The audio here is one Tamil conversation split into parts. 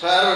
Sarva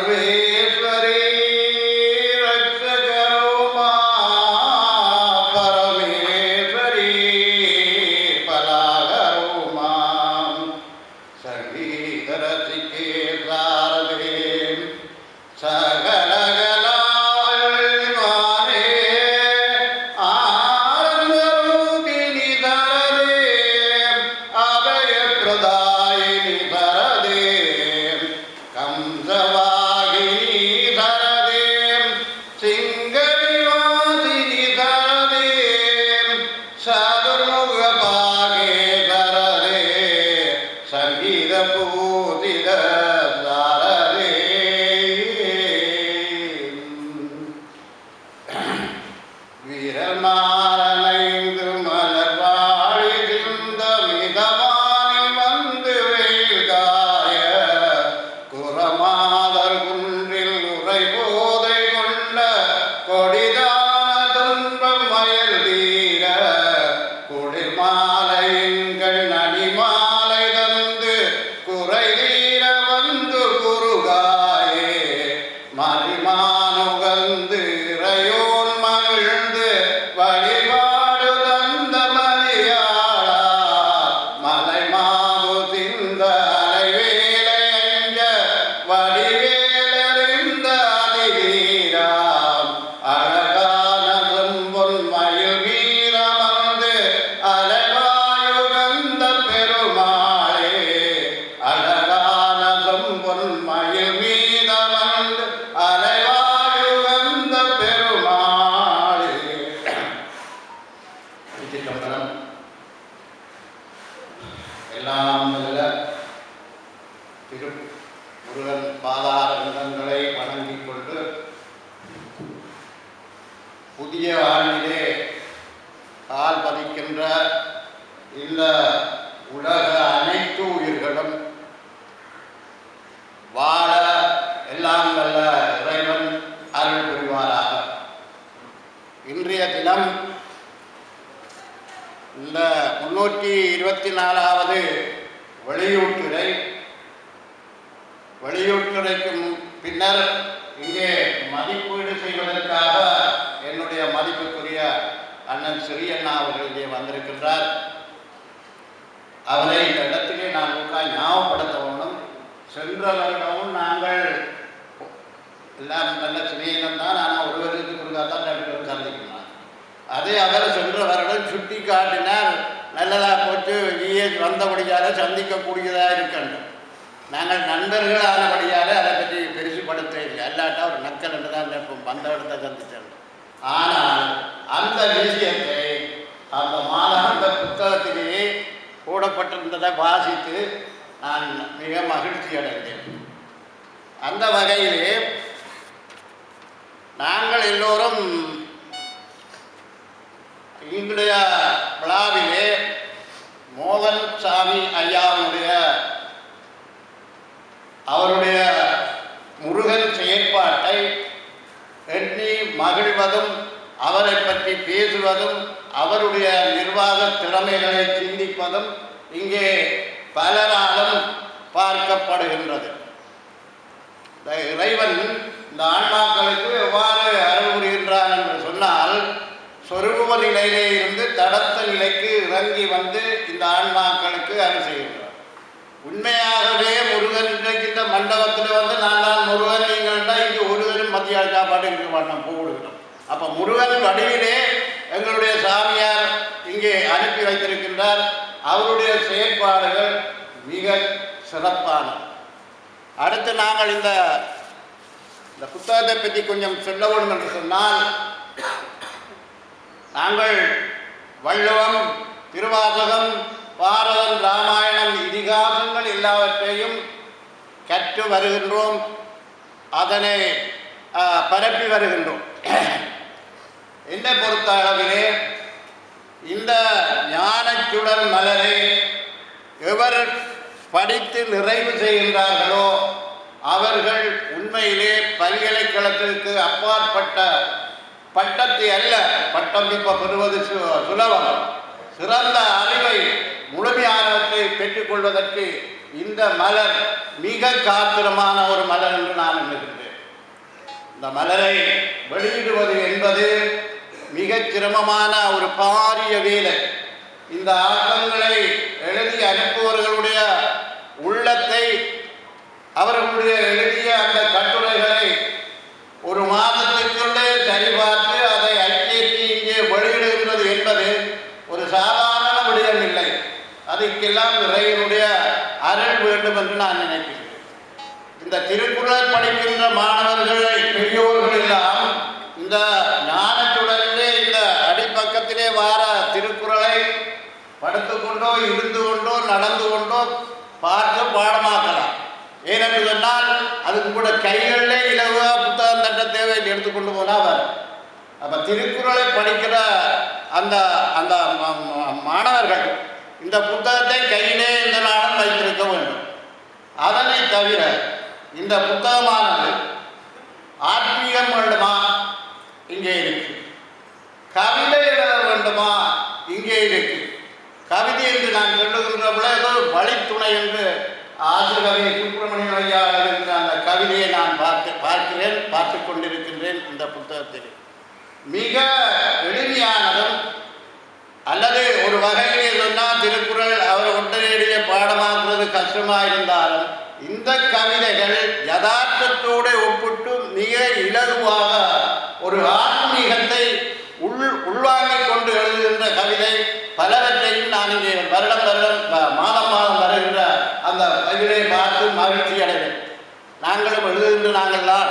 உலக அனைத்து உயிர்களும் வாழ எல்லாம் நல்ல இறைவன் அருள் புரிவாராக. இன்றைய தினம் இந்த முன்னூற்றி இருபத்தி நாலாவது வெளியூட்டுரை வெளியூட்டுரைக்கும் பின்னர் இங்கே மதிப்பீடு செய்வதற்காக என்னுடைய மதிப்புக்குரிய அண்ணன் சிறியண்ணா அவர்கள் இங்கே வந்திருக்கின்றார். அவரை இந்த இடத்திலே நான் உட்கார் ஞாபகப்படுத்த வேணும் சென்ற வருடமும் நாங்கள் எல்லாம் நல்ல சிநேகம் தான். ஆனால் ஒருவருக்கு கொடுக்கா தான் ரெண்டு பேரும் சந்திக்கணும் அதே அவர் சென்ற வருடம் சுட்டி காட்டினார் நல்லதாக போச்சு விஏ வந்தபடியால் சந்திக்கக்கூடியதாக இருக்கணும் நாங்கள் நண்பர்கள் ஆனபடியால் அதை பற்றி பெருசுபடுத்த இல்லை. அல்லாட்டா ஒரு நக்கல் என்று தான் நினைப்போம் வந்த இடத்தை சந்திச்சோம் ஆனால் அந்த விஷயத்தை அந்த மாணவர்கள் புத்தகத்திலே போடப்பட்டிருந்ததை வாசித்து நான் மிக மகிழ்ச்சி அடைந்தேன். அந்த வகையிலே நாங்கள் எல்லோரும் எங்களுடைய விழாவிலே மோகன் சாமி ஐயாவுடைய அவருடைய முருகன் செயற்பாட்டை எண்ணி மகிழ்வதும் அவரை பற்றி பேசுவதும் அவருடைய நிர்வாக திறமைகளை சிந்திப்பதும் இங்கே பலராலும் பார்க்கப்படுகின்றது. இந்த இறைவன் இந்த ஆன்மாக்களுக்கு எவ்வாறு அருள் புரிகின்றான் என்று சொன்னால் சொருப நிலையிலே இருந்து தடத்த நிலைக்கு இறங்கி வந்து இந்த ஆன்மாக்களுக்கு அருள் செய்கின்றார் உண்மையாகவே முருகன் இருக்கின்ற மண்டபத்தில் வந்து நான் தான் முருகன் நீங்கள்டா இங்கே ஒருவரும் மத்திய சாப்பாடு இருக்க மாட்டோம் போடுகிறோம். அப்போ முருகன் வடிவிலே எங்களுடைய சாமியார் இங்கே அனுப்பி வைத்திருக்கின்றார். அவருடைய செயற்பாடுகள் மிக சிறப்பானது அடுத்து நாங்கள் இந்த இந்த புத்தகத்தை பற்றி கொஞ்சம் சொல்ல வேண்டும் என்று சொன்னால் நாங்கள் வள்ளுவம் திருவாசகம் பாரதம் ராமாயணம் இதிகாசங்கள் எல்லாவற்றையும் கற்று வருகின்றோம். அதனை பரப்பி வருகின்றோம். என்னை பொறுத்த அளவிலே இந்த ஞானச்சுடர் மலரை எவர் படித்து நிறைவு செய்கின்றார்களோ அவர்கள் உண்மையிலே பல்கலைக்கழகத்திற்கு அப்பாற்பட்ட பட்டத்தை அல்ல பட்டம் இப்ப பெறுவது சு- சுலபம். சிறந்த அறிவை முழுமையானவற்றை பெற்றுக்கொள்வதற்கு இந்த மலர் மிக காத்திரமான ஒரு மலர் என்று நான் எண்ணுகின்றேன். இந்த மலரை வெளியிடுவது என்பது மிகச் சிரமமான ஒரு பாரிய வேலை. இந்த ஆக்கங்களை எழுதி அனுப்புபவர்களுடைய உள்ளத்தை அவர்களுடைய எழுதிய அந்த கட்டுரைகளை ஒரு மாதத்திற்குள்ளே சரிபார்த்து அதை அச்சேற்றி இங்கே வெளியிடுகின்றது என்பது ஒரு சாதாரண விடயம் இல்லை. அதுக்கெல்லாம் இறைவனுடைய அருள் வேண்டும் என்று நான் நினைக்கிறேன். இந்த திருக்குறள் படிக்கின்ற மாணவர்களை பெரியோர்கள் எல்லாம் இந்த ஞானச்சுடரிலே இந்த அடிப்பக்கத்திலே வார திருக்குறளை படுத்துக்கொண்டோ இருந்து கொண்டோ நடந்து கொண்டோ பார்த்து பாடமாக்கலாம். ஏனென்று சொன்னால் அதுக்கு கூட கைகளிலே இலவா புத்தகம் தட்ட தேவை எடுத்துக்கொண்டு போனால் வரும். அப்போ திருக்குறளை படிக்கிற அந்த அந்த மாணவர்கள் இந்த புத்தகத்தை கையிலே இந்த நாளும் வைத்திருக்க வேண்டும். அதனை தவிர இந்த புத்தகமானது ஆத்மீகம் வேண்டுமா? இங்கே இருக்கு. கவி எழுத வேண்டுமா இங்கே இருக்கு கவிதை என்று நான் சொல்லுகின்ற ஏதோ வழித்துணை என்று ஆசிரியரை சுப்பிரமணிய ஐயா என்ற அந்த கவிதையை நான் பார்த்து பார்க்கிறேன் பார்த்து கொண்டிருக்கின்றேன் இந்த புத்தகத்தில். மிக எளிமையானதும் அல்லது ஒரு வகையிலே சொன்னால் திருக்குறள் அவர் ஒட்டரையிலேயே பாடமாக்குறது கஷ்டமாக இருந்தாலும் இந்த கவிதைகள் யதார்த்தத்தோடு ஒப்பிட்டு மிக இலகுவாக ஒரு ஆண் உள் உள்வாங்கிக் கொண்டு எழுதுகின்ற கவிதை அங்கே வருடம் வருடம் மாதம் மாதம் வருகின்ற அந்த கவிதை பார்த்து மகிழ்ச்சி அடைவேன். நாங்களும் எழுதுகின்ற நாங்கள் தான்.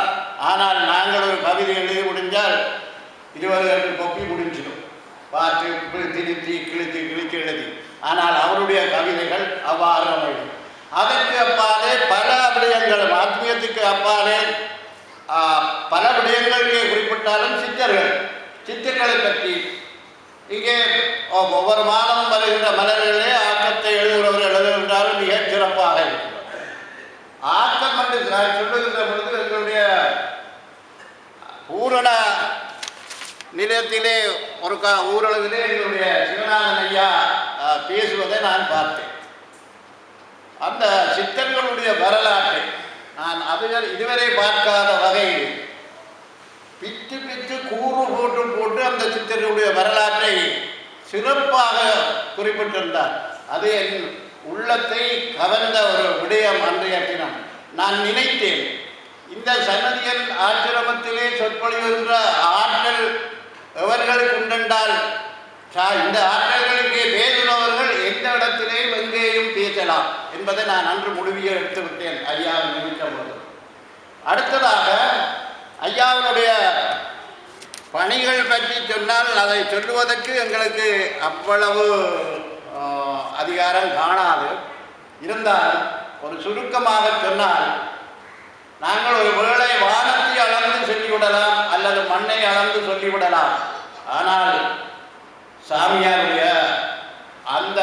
ஆனால் நாங்கள் ஒரு கவிதை எழுதி முடிஞ்சால் இருபது கொப்பி முடிஞ்சிடும். பார்த்து இப்படி திருத்தி கிழித்து கிழித்து எழுதி. ஆனால் அவருடைய கவிதைகள் அவ்வாறு அமையும். அதற்கு அப்பாலே பல விடயங்களும் ஆத்மீயத்துக்கு அப்பாலே பல விடயங்கள் குறிப்பிட்டாலும் சித்தர்கள் சித்தர்களை பற்றி இங்கே ஒவ்வொரு மாதமும் வருகின்ற மலர்களிலே ஆக்கத்தை எழுதுகிறவர் எழுதுகின்றாலும் மிக சிறப்பாக இருக்கிறது ஆக்கம் என்று நான் சொல்லுகின்ற பொழுது எங்களுடைய பூரண நிலையத்திலே ஒரு கா ஊரளவிலே எங்களுடைய சிவநாதன் ஐயா பேசுவதை நான் பார்த்தேன். அந்த சித்தர்களுடைய வரலாற்றை நான் அதுவரை இதுவரை பார்க்காத போட்டு சித்தருடைய வரலாற்றை சிறப்பாக குறிப்பிட்டிருந்தார். அது என் உள்ளத்தை கவர்ந்த ஒரு விடயம் அன்றைய தினம். நான் நினைத்தேன் இந்த சன்னதியன் ஆசிரமத்திலே சொற்பொழிவுகின்ற ஆற்றல் எவர்களுக்கு உண்டென்றால் இந்த ஆற்றல்களுக்கு பேசுகிறவர்கள் எந்த இடத்திலேயும் எங்கேயும் பேசலாம் என்பதை நான் அன்று முடிவியை எடுத்து விட்டேன் ஐயாவை நினைத்த பொழுது அடுத்ததாக ஐயாவினுடைய பணிகள் பற்றி சொன்னால் அதை சொல்லுவதற்கு எங்களுக்கு அவ்வளவு அதிகாரம் காணாது. இருந்தால் ஒரு சுருக்கமாக சொன்னால் நாங்கள் ஒரு வேளை வானத்தை அளந்து சொல்லிவிடலாம் அல்லது மண்ணை அளந்து சொல்லிவிடலாம். ஆனால் சாமியாருடைய அந்த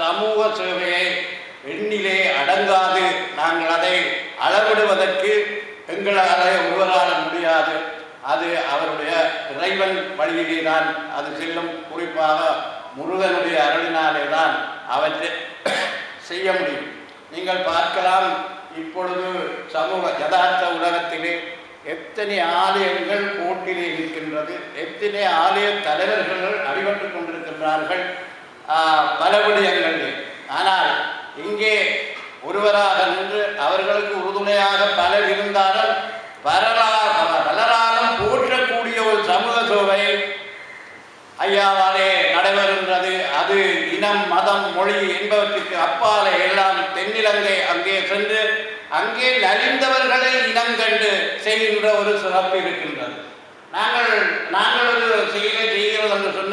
சமூக சேவையை எண்ணிலே அடங்காது. நாங்கள் அதை அளவிடுவதற்கு எங்களால் ஒருவரால் முடியாது அது அவருடைய இறைவன் வழியிலே தான் அது செல்லும். குறிப்பாக முருகனுடைய அருளினாலே தான் அவற்றை செய்ய முடியும். நீங்கள் பார்க்கலாம் இப்பொழுது சமூக யதார்த்த உலகத்திலே எத்தனை ஆலயங்கள் கோட்டிலே இருக்கின்றது எத்தனை ஆலய தலைவர்கள் அடிபட்டு கொண்டிருக்கின்றார்கள் பல விடயங்களிலே. ஆனால் இங்கே ஒருவராக நின்று அவர்களுக்கு உறுதுணையாக பலர் இருந்தாலும் வரலாறு சமூக ஐயாவாலே நடைபெறுகின்றது. அது இனம் மதம் மொழி என்பவற்றுக்கு அப்பாலே எல்லாம் தென்னிலங்கை அங்கே சென்று அங்கே நலிந்தவர்களை இனம் கண்டு செய்கின்ற ஒரு சிறப்பு இருக்கின்றது. நாங்கள் நாங்கள் ஒரு செயலை செய்கிறோம் என்று சொன்ன